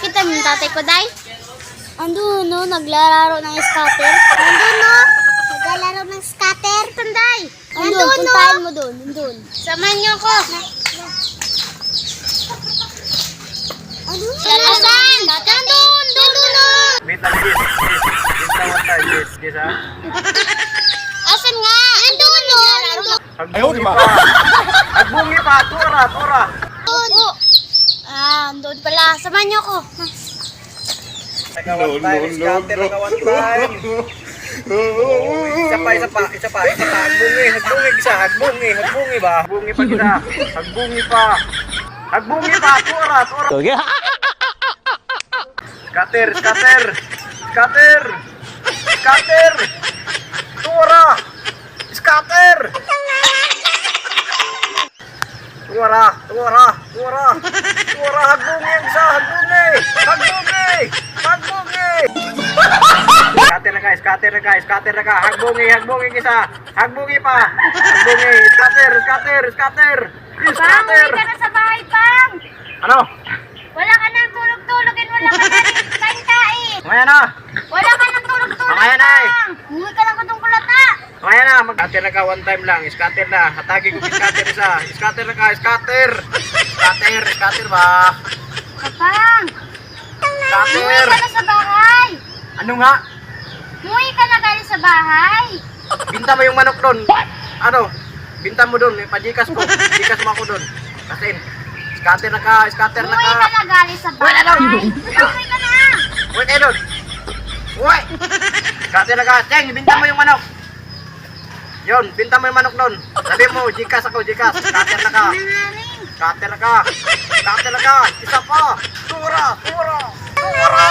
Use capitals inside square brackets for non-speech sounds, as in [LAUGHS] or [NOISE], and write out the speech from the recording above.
Nasaan yung tatay ko, day? Andun, no? Naglalaro ng scatter. Andun, no? Naglalaro ng scatter. Tanday. Andun, puntahan mo dun. Andun. Samahan niyo ako. Andun. Nasaan? Andun, dun, dun, no? Wait lang, one time, Jis. Jis, ha? Asan nga? Andun, no? Hagbungi pa. [LAUGHS] Hagbungi pa. Tura, tura. Samahan niyo ako. Time, scatter, naka one time. Isa pa, isa pa, isa pa, isa pa. Hagbungi, hagbungi isa. Hagbungi, hagbungi ba? Hagbungi pa isa. Hagbungi pa. Hagbungi pa. Tura, tura. Scatter, scatter. Scatter. Scatter. Tura. Scatter. Tura, tura, tura. Tura, hagbungi ang isa. Hagbungi. Hagbungi. Scatter ka, scatter na ka. Hagbungi, hagbungi isa. Hagbungi pa. Hagbungi. Scatter, scatter, scatter. Scatter. uwi ka na sa bahay, Pang. Ano? Wala ka nang tulog-tulogin, wala ka na rin kain-kain. Mamaya na. Wala ka nang tulog-tulog, Mamaya na eh. Umuwi ka lang ko tong kulata. Mamaya na. Mag-scatter na ka one time lang. Scatter na. Hatagi ko scatter isa. Scatter na ka, scatter. Scatter, scatter ba? Kapang, umuwi Scatter. ka na sa bahay. Ano nga? Umuwi ka na galing sa bahay. Binta mo yung manok doon. Ano? Binta mo doon. Pajikas ko. Jikas mo ako doon. Kasin. Scatter na ka, scatter na ka. ka na galing sa bahay. Wala daw. Umuwi ka na. Uy, kayo doon. Uy! Scatter na ka. Cheng, binta mo yung manok. Yun, binta mo yung manok doon. Sabi mo, jikas ako, jikas. Scatter na ka. Scatter na ka. Scatter na ka. Isa pa. Tura, tura, tura.